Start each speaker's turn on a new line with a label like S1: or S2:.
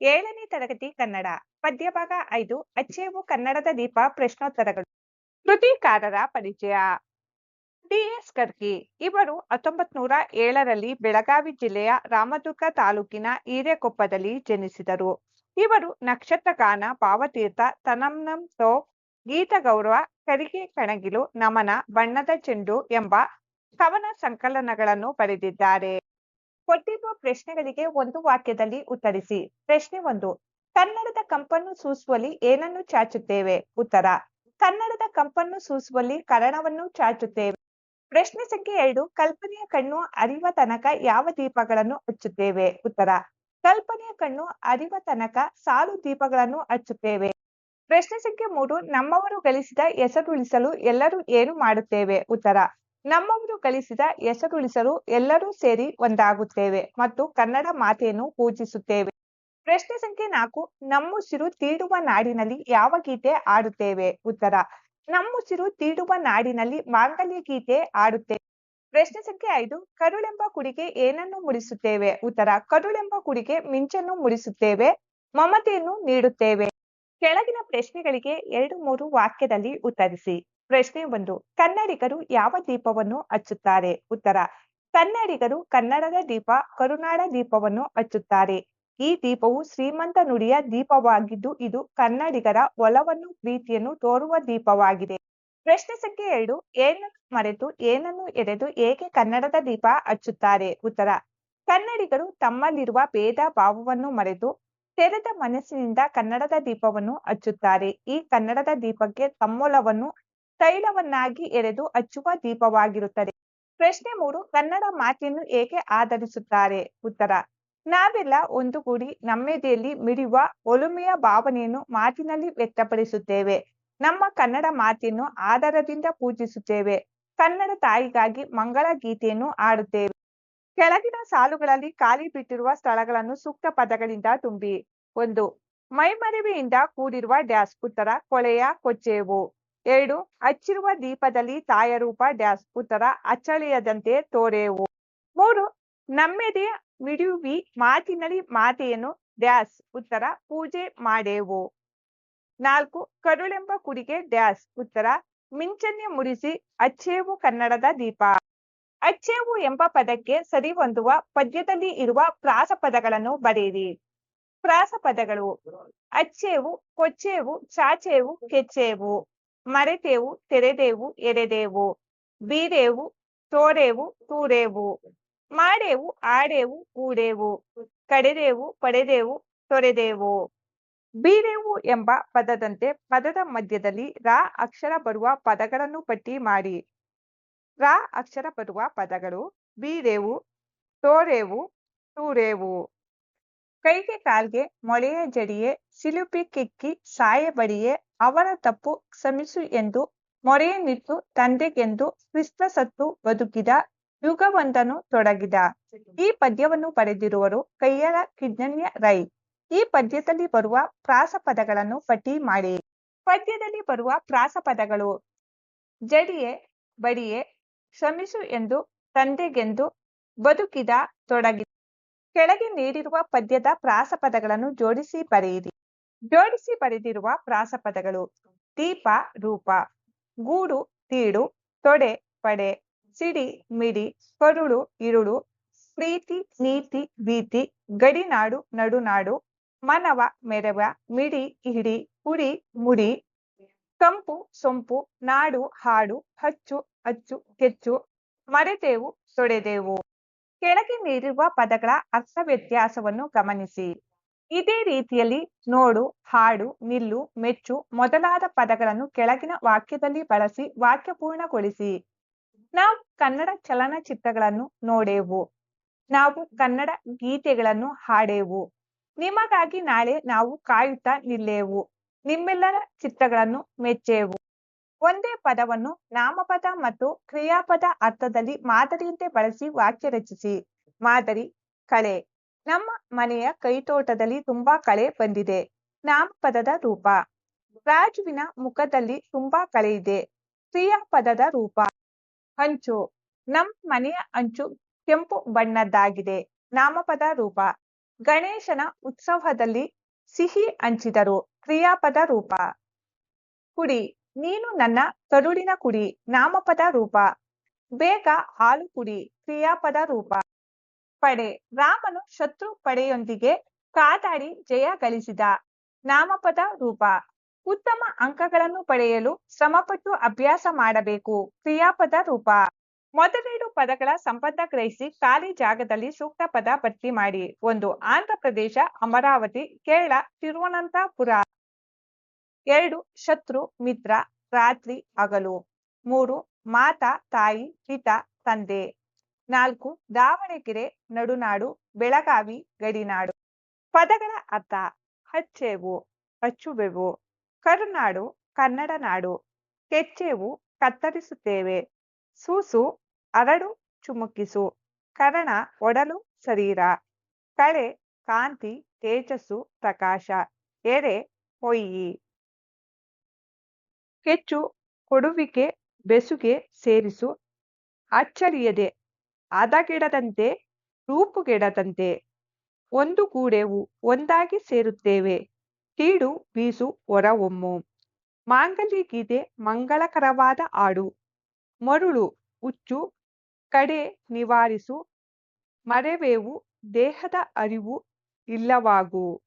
S1: ಏಳನೇ ತರಗತಿ ಕನ್ನಡ ಪದ್ಯಭಾಗ ಐದು, ಅಚ್ಚೇವು ಕನ್ನಡದ ದೀಪ, ಪ್ರಶ್ನೋತ್ತರಗಳು. ಕೃತಿಕಾರರ ಪರಿಚಯ. ಡಿ ಎಸ್ ಕರ್ಕಿ ಇವರು ಹತ್ತೊಂಬತ್ ನೂರ ಏಳರಲ್ಲಿ ಬೆಳಗಾವಿ ಜಿಲ್ಲೆಯ ರಾಮದುರ್ಗ ತಾಲೂಕಿನ ಹಿರೇಕೊಪ್ಪದಲ್ಲಿ ಜನಿಸಿದರು. ಇವರು ನಕ್ಷತ್ರಗಾನ ಭಾವತೀರ್ಥ ತನಂನಂ ತೋ, ಗೀತ ಗೌರವ, ಕರಿಗೆ ಕಣಗಿಲು, ನಮನ, ಬಣ್ಣದ ಚೆಂಡು ಎಂಬ ಕವನ ಸಂಕಲನಗಳನ್ನು ಬರೆದಿದ್ದಾರೆ. ಕೊಟ್ಟಿರುವ ಪ್ರಶ್ನೆಗಳಿಗೆ ಒಂದು ವಾಕ್ಯದಲ್ಲಿ ಉತ್ತರಿಸಿ. ಪ್ರಶ್ನೆ ಒಂದು, ಕನ್ನಡದ ಕಂಪನ್ನು ಸೂಸುವಲ್ಲಿ ಏನನ್ನು ಚಾಚುತ್ತೇವೆ? ಉತ್ತರ, ಕನ್ನಡದ ಕಂಪನ್ನು ಸೂಸುವಲ್ಲಿ ಕರಣವನ್ನು ಚಾಚುತ್ತೇವೆ. ಪ್ರಶ್ನೆ ಸಂಖ್ಯೆ ಎರಡು, ಕಲ್ಪನೆಯ ಕಣ್ಣು ಅರಿವ ತನಕ ಯಾವ ದೀಪಗಳನ್ನು ಹಚ್ಚುತ್ತೇವೆ? ಉತ್ತರ, ಕಲ್ಪನೆಯ ಕಣ್ಣು ಅರಿವ ತನಕ ಸಾಲು ದೀಪಗಳನ್ನು ಹಚ್ಚುತ್ತೇವೆ. ಪ್ರಶ್ನೆ ಸಂಖ್ಯೆ ಮೂರು, ನಮ್ಮವರು ಗಳಿಸಿದ ಹೆಸರುಳಿಸಲು ಎಲ್ಲರೂ ಏನು ಮಾಡುತ್ತೇವೆ? ಉತ್ತರ ನಮ್ಮವರು ಗಳಿಸಿದ ಹೆಸರುಳಿಸಲು ಎಲ್ಲರೂ ಸೇರಿ ಒಂದಾಗುತ್ತೇವೆ ಮತ್ತು ಕನ್ನಡ ಮಾತೆಯನ್ನು ಪೂಜಿಸುತ್ತೇವೆ. ಪ್ರಶ್ನೆ ಸಂಖ್ಯೆ ನಾಲ್ಕು ನಮ್ಮುಸಿರು ತೀಡುವ ನಾಡಿನಲ್ಲಿ ಯಾವ ಗೀತೆ ಆಡುತ್ತೇವೆ ಉತ್ತರ ನಮ್ಮುಸಿರು ತೀಡುವ ನಾಡಿನಲ್ಲಿ ಮಾಂಗಲ್ಯ ಗೀತೆ ಆಡುತ್ತೇವೆ ಪ್ರಶ್ನೆ ಸಂಖ್ಯೆ ಐದು, ಕರುಳೆಂಬ ಕುಡಿಗೆ ಏನನ್ನು ಮುಡಿಸುತ್ತೇವೆ ಉತ್ತರ, ಕರುಳೆಂಬ ಕುಡಿಗೆ ಮಿಂಚನ್ನು ಮುಡಿಸುತ್ತೇವೆ ಮಮತೆಯನ್ನು ನೀಡುತ್ತೇವೆ. ಕೆಳಗಿನ ಪ್ರಶ್ನೆಗಳಿಗೆ ಎರಡು ಮೂರು ವಾಕ್ಯದಲ್ಲಿ ಉತ್ತರಿಸಿ. ಪ್ರಶ್ನೆ ಒಂದು, ಕನ್ನಡಿಗರು ಯಾವ ದೀಪವನ್ನು ಹಚ್ಚುತ್ತಾರೆ? ಉತ್ತರ, ಕನ್ನಡಿಗರು ಕನ್ನಡದ ದೀಪ, ಕರುನಾಡ ದೀಪವನ್ನು ಹಚ್ಚುತ್ತಾರೆ. ಈ ದೀಪವು ಶ್ರೀಮಂತ ನುಡಿಯ ದೀಪವಾಗಿದ್ದು, ಇದು ಕನ್ನಡಿಗರ ಒಲವನ್ನು, ಪ್ರೀತಿಯನ್ನು ತೋರುವ ದೀಪವಾಗಿದೆ. ಪ್ರಶ್ನೆ ಸಂಖ್ಯೆ ಎರಡು, ಏನನ್ನು ಮರೆತು, ಏನನ್ನು ಎರೆದು ಏಕೆ ಕನ್ನಡದ ದೀಪ ಹಚ್ಚುತ್ತಾರೆ? ಉತ್ತರ, ಕನ್ನಡಿಗರು ತಮ್ಮಲ್ಲಿರುವ ಭೇದ ಭಾವವನ್ನು ಮರೆತು ತೆರೆದ ಮನಸ್ಸಿನಿಂದ ಕನ್ನಡದ ದೀಪವನ್ನು ಹಚ್ಚುತ್ತಾರೆ. ಈ ಕನ್ನಡದ ದೀಪಕ್ಕೆ ತಮ್ಮೊಲವನ್ನು ತೈಲವನ್ನಾಗಿ ಎರೆದು ಹಚ್ಚುವ ದೀಪವಾಗಿರುತ್ತದೆ. ಪ್ರಶ್ನೆ ಮೂರು, ಕನ್ನಡ ಮಾತೆಯನ್ನು ಏಕೆ ಆಧರಿಸುತ್ತಾರೆ? ಉತ್ತರ, ನಾವೆಲ್ಲ ಒಂದುಗೂಡಿ ನಮ್ಮೆದೆಯಲ್ಲಿ ಮಿಡಿಯುವ ಒಲುಮೆಯ ಭಾವನೆಯನ್ನು ಮಾತಿನಲ್ಲಿ ವ್ಯಕ್ತಪಡಿಸುತ್ತೇವೆ. ನಮ್ಮ ಕನ್ನಡ ಮಾತೆಯನ್ನು ಆಧಾರದಿಂದ ಪೂಜಿಸುತ್ತೇವೆ. ಕನ್ನಡ ತಾಯಿಗಾಗಿ ಮಂಗಳ ಗೀತೆಯನ್ನು ಆಡುತ್ತೇವೆ ಕೆಳಗಿನ ಸಾಲುಗಳಲ್ಲಿ ಖಾಲಿ ಬಿಟ್ಟಿರುವ ಸ್ಥಳಗಳನ್ನು ಸೂಕ್ತ ಪದಗಳಿಂದ ತುಂಬಿ. ಒಂದು ಮೈಮರಿವೆಯಿಂದ ಕೂಡಿರುವ ಡ್ಯಾಸ್ ಉತ್ತರ, ಕೊಳೆಯ ಕೊಚ್ಚೇವು. ಎರಡು, ಹಚ್ಚಿರುವ ದೀಪದಲ್ಲಿ ತಾಯರೂಪ ಡ್ಯಾಸ್ ಉತ್ತರ ಅಚ್ಚಳಿಯದಂತೆ ತೋರೆವು. ಮೂರು, ನಮ್ಮೆದೆ ಮಿಡಿಯುವಿ ಮಾತಿನಲ್ಲಿ ಮಾತೆಯನ್ನು ಡ್ಯಾಸ್ ಉತ್ತರ ಪೂಜೆ ಮಾಡೆವು. ನಾಲ್ಕು, ಕರುಳೆಂಬ ಕುಡಿಗೆ ಡ್ಯಾಸ್ ಉತ್ತರ ಮಿಂಚನ್ಯ ಮುಡಿಸಿ ಅಚ್ಚೇವು ಕನ್ನಡದ ದೀಪ. ಅಚ್ಚೇವು ಎಂಬ ಪದಕ್ಕೆ ಸರಿ ಹೊಂದುವ ಪದ್ಯದಲ್ಲಿ ಇರುವ ಪ್ರಾಸ ಪದಗಳನ್ನು ಬರೆಯಿರಿ. ಪ್ರಾಸ ಪದಗಳು. ಅಚ್ಚೇವು, ಕೊಚ್ಚೇವು, ಚಾಚೇವು, ಕೆಚ್ಚೇವು. ಮರೆತೇವು, ತೆರೆದೇವು, ಎರೆದೆವು, ಬೀರೇವು, ತೋರೇವು, ತೂರೇವು, ಮಾಡೇವು, ಆಡೇವು, ಊಡೆವು, ಕಡೆದೇವು, ಪಡೆದೆವು, ತೊರೆದೆವು. ಬೀರೇವು ಎಂಬ ಪದದಂತೆ ಪದದ ಮಧ್ಯದಲ್ಲಿ ರಾ ಅಕ್ಷರ ಬರುವ ಪದಗಳನ್ನು ಪಟ್ಟಿ ಮಾಡಿ. ರಾ ಅಕ್ಷರ ಬರುವ ಪದಗಳು ಬೀರೇವು, ತೋರೆವು, ತೂರೇವು. ಕೈಗೆ ಕಾಲ್ಗೆ ಮೊಳೆಯ ಜಡಿಯೆ, ಸಿಲುಪಿ ಕಿಕ್ಕಿ ಸಾಯ ಅವರ ತಪ್ಪು ಕ್ಷಮಿಸು ಎಂದು, ಮೊರೆಯನ್ನಿಟ್ಟು ತಂದೆಗೆಂದು ಕ್ರಿಸ್ತ ಸತ್ತು ಬದುಕಿದ ಯುಗವೊಂದನು ತೊಡಗಿದ. ಈ ಪದ್ಯವನ್ನು ಬರೆದಿರುವರು ಕೈಯರ ಕಿಜ್ಞನ್ಯ ರೈ. ಈ ಪದ್ಯದಲ್ಲಿ ಬರುವ ಪ್ರಾಸ ಪದಗಳನ್ನು ಪಟ್ಟಿ ಮಾಡಿ. ಪದ್ಯದಲ್ಲಿ ಬರುವ ಪ್ರಾಸ ಪದಗಳು ಜಡಿಯೆ, ಬಡಿಯೆ, ಶ್ರಮಿಸು ಎಂದು, ತಂದೆಗೆಂದು ಬದುಕಿದ ತೊಡಗಿದ ಕೆಳಗೆ ನೀಡಿರುವ ಪದ್ಯದ ಪ್ರಾಸ ಪದಗಳನ್ನು ಜೋಡಿಸಿ ಬರೆಯಿರಿ. ಜೋಡಿಸಿ ಬರೆದಿರುವ ಪ್ರಾಸಪದಗಳು ದೀಪ, ರೂಪ, ಗೂಡು, ತೀಡು, ತೊಡೆ, ಪಡೆ, ಸಿಡಿ, ಮಿಡಿ ಕರುಳು ಇರುಳು, ಪ್ರೀತಿ, ನೀತಿ, ಭೀತಿ, ಗಡಿನಾಡು, ನಡುನಾಡು, ಮನವ, ಮೆರವ, ಮಿಡಿ, ಇಡಿ, ಉಡಿ, ಮುಡಿ, ಕಂಪು, ಸೊಂಪು, ನಾಡು, ಹಾಡು, ಹಚ್ಚು, ಅಚ್ಚು ಕೆಚ್ಚು ಮರೆತೇವು ತೊಡೆದೆವು ಕೆಳಗೆ ನೀಡಿರುವ ಪದಗಳ ಅರ್ಥ ವ್ಯತ್ಯಾಸವನ್ನು ಗಮನಿಸಿ. ಇದೇ ರೀತಿಯಲ್ಲಿ ನೋಡು, ಹಾಡು, ನಿಲ್ಲು, ಮೆಚ್ಚು ಮೊದಲಾದ ಪದಗಳನ್ನು ಕೆಳಗಿನ ವಾಕ್ಯದಲ್ಲಿ ಬಳಸಿ ವಾಕ್ಯ ಪೂರ್ಣಗೊಳಿಸಿ. ನಾವು ಕನ್ನಡ ಚಲನಚಿತ್ರಗಳನ್ನು ನೋಡೆವು. ನಾವು ಕನ್ನಡ ಗೀತೆಗಳನ್ನು ಹಾಡೆವು. ನಿಮಗಾಗಿ ನಾಳೆ ನಾವು ಕಾಯುತ್ತಾ ನಿಲ್ಲೆವು. ನಿಮ್ಮೆಲ್ಲರ ಚಿತ್ರಗಳನ್ನು ಮೆಚ್ಚೆವು. ಒಂದೇ ಪದವನ್ನು ನಾಮಪದ ಮತ್ತು ಕ್ರಿಯಾಪದ ಅರ್ಥದಲ್ಲಿ ಮಾದರಿಯಂತೆ ಬಳಸಿ ವಾಕ್ಯ ರಚಿಸಿ. ಮಾದರಿ ಕಳೆ ನಮ್ಮ ಮನೆಯ ಕೈತೋಟದಲ್ಲಿ ತುಂಬಾ ಕಳೆ ಬಂದಿದೆ. ನಾಮಪದದ ರೂಪ. ರಾಜುವಿನ ಮುಖದಲ್ಲಿ ತುಂಬಾ ಕಳೆ ಇದೆ. ಕ್ರಿಯಾಪದದ ರೂಪ. ಹಂಚು ನಮ್ ಮನೆಯ ಅಂಚು ಕೆಂಪು ಬಣ್ಣದ್ದಾಗಿದೆ. ನಾಮಪದ ರೂಪ. ಗಣೇಶನ ಉತ್ಸವದಲ್ಲಿ ಸಿಹಿ ಹಂಚಿದರು. ಕ್ರಿಯಾಪದ ರೂಪ. ಕುಡಿ. ನೀನು ನನ್ನ ಕರುಳಿನ ಕುಡಿ. ನಾಮಪದ ರೂಪ. ಬೇಗ ಹಾಲು ಕುಡಿ. ಕ್ರಿಯಾಪದ ರೂಪ. ಪಡೆ. ರಾಮನು ಶತ್ರು ಪಡೆಯೊಂದಿಗೆ ಕಾದಾಡಿ ಜಯ ಗಳಿಸಿದ. ನಾಮಪದ ರೂಪ. ಉತ್ತಮ ಅಂಕಗಳನ್ನು ಪಡೆಯಲು ಶ್ರಮಪಟ್ಟು ಅಭ್ಯಾಸ ಮಾಡಬೇಕು. ಕ್ರಿಯಾಪದ ರೂಪ. ಮೊದಲೆರಡು ಪದಗಳ ಸಂಬಂಧ ಗ್ರಹಿಸಿ ಖಾಲಿ ಜಾಗದಲ್ಲಿ ಸೂಕ್ತ ಪದ ಭರ್ತಿ ಮಾಡಿ. ಒಂದು ಆಂಧ್ರ ಪ್ರದೇಶ ಅಮರಾವತಿ, ಕೇರಳ, ತಿರುವನಂತಪುರ. ಎರಡು, ಶತ್ರು, ಮಿತ್ರ, ರಾತ್ರಿ, ಹಗಲು. ಮೂರು, ಮಾತಾ, ತಾಯಿ, ಪಿತ, ತಂದೆ. ನಾಲ್ಕು, ದಾವಣಗೆರೆ, ನಡುನಾಡು, ಬೆಳಗಾವಿ, ಗಡಿನಾಡು. ಪದಗಳ ಅರ್ಥ, ಹಚ್ಚೆವು, ಹಚ್ಚುವೆವು. ಕರುನಾಡು, ಕನ್ನಡ ನಾಡು. ಕೆಚ್ಚೆವು, ಕತ್ತರಿಸುತ್ತೇವೆ. ಸೂಸು, ಅರಡು, ಚುಮುಕಿಸು. ಕರಣ, ಒಡಲು, ಶರೀರ. ಕಳೆ, ಕಾಂತಿ, ತೇಜಸ್ಸು, ಪ್ರಕಾಶ. ಎರೆ, ಹೊಯ್ಯಿ. ಕೆಚ್ಚು ಕೊಡುವಿಕೆ ಬೆಸುಗೆ ಸೇರಿಸು. ಅಚ್ಚಳಿಯದೆ ಹದಗೆಡದಂತೆ ರೂಪುಗೆಡದಂತೆ ಒಂದು ಕೂಡೆವು ಒಂದಾಗಿ ಸೇರುತ್ತೇವೆ. ಕೀಡು ಬೀಸು ಹೊರಹೊಮ್ಮು ಮಾಂಗಲ್ಯ ಗೀತೆ ಮಂಗಳಕರವಾದ ಹಾಡು. ಮರುಳು, ಹುಚ್ಚು, ಕಡೆ ನಿವಾರಿಸು. ಮರೆವೇವು, ದೇಹದ ಅರಿವು ಇಲ್ಲವಾಗು.